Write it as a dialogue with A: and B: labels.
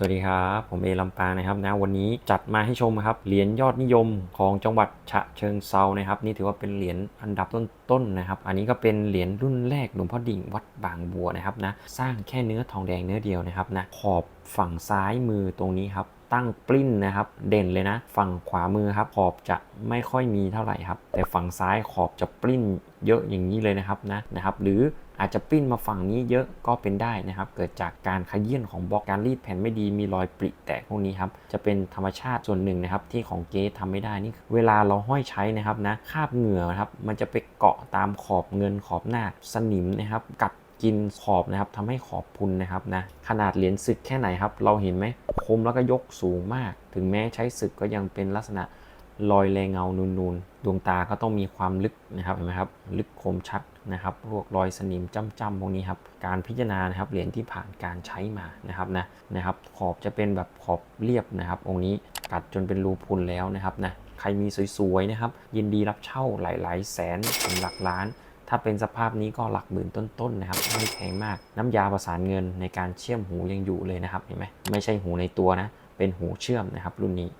A: สวัสดีครับ ผมเอลำปางนะครับนะวันนี้จัดมาให้ชมครับเหรียญยอดนิยมของจังหวัดฉะเชิงเซานะครับ นี่ถือว่าเป็นเหรียญอันดับต้นๆนะครับ อันนี้ก็เป็นเหรียญรุ่นแรกหลวงพ่อดิ่งวัดบางบัวนะครับนะสร้างแค่เนื้อทองแดงเนื้อเดียวนะครับนะขอบฝั่งซ้ายมือตรงนี้ครับ ตั้งปลิ้นนะครับ เด่นเลยนะ ฝั่งขวามือครับ ขอบจะไม่ค่อยมีเท่าไหร่ครับ แต่ฝั่งซ้ายขอบจะปลิ้นเยอะอย่างนี้เลยนะครับนะนะครับ หรืออาจจะปลิ้นมาฝั่งนี้เยอะก็เป็นได้นะครับ เกิดจากการขยื่นของบล็อกการรีดแผ่นไม่ดีมีรอยปริแตกพวกนี้ครับ จะเป็นธรรมชาติส่วนหนึ่งนะครับ ที่ของเก๊ทำไม่ได้นี่เวลาเราห้อยใช้นะครับนะคราบเหงื่อนะครับ มันจะไปเกาะตามขอบเงินขอบหน้าสนิมนะครับกัด กินขอบนะครับทำให้ขอบพุนนะครับนะขนาดเหรียญศึกแค่ไหนครับ เราเห็นไหมคมแล้วก็ยกสูงมาก ถึงแม้ใช้ศึกก็ยังเป็นลักษณะรอยแรงเงานูนๆ ดวงตาก็ต้องมีความลึกนะครับเห็นไหมครับ ลึกคมชัดนะครับพวกรอยสนิมจ้ำๆพวกนี้ครับการพิจารณานะครับเหรียญที่ผ่านการใช้มานะครับนะนะครับ ขอบจะเป็นแบบขอบเรียบนะครับ องค์นี้กัดจนเป็นรูพุนแล้วนะครับนะใครมีสวยๆนะครับ ยินดีรับเช่าหลายๆ แสนถึงหลักล้าน ถ้าเป็นสภาพนี้ก็หลักหมื่นต้นๆนะครับไม่แพงมากน้ำยาประสานเงินในการเชื่อมหูยังอยู่เลยนะครับเห็นไหมไม่ใช่หูในตัวนะเป็นหูเชื่อมนะครับรุ่นนี้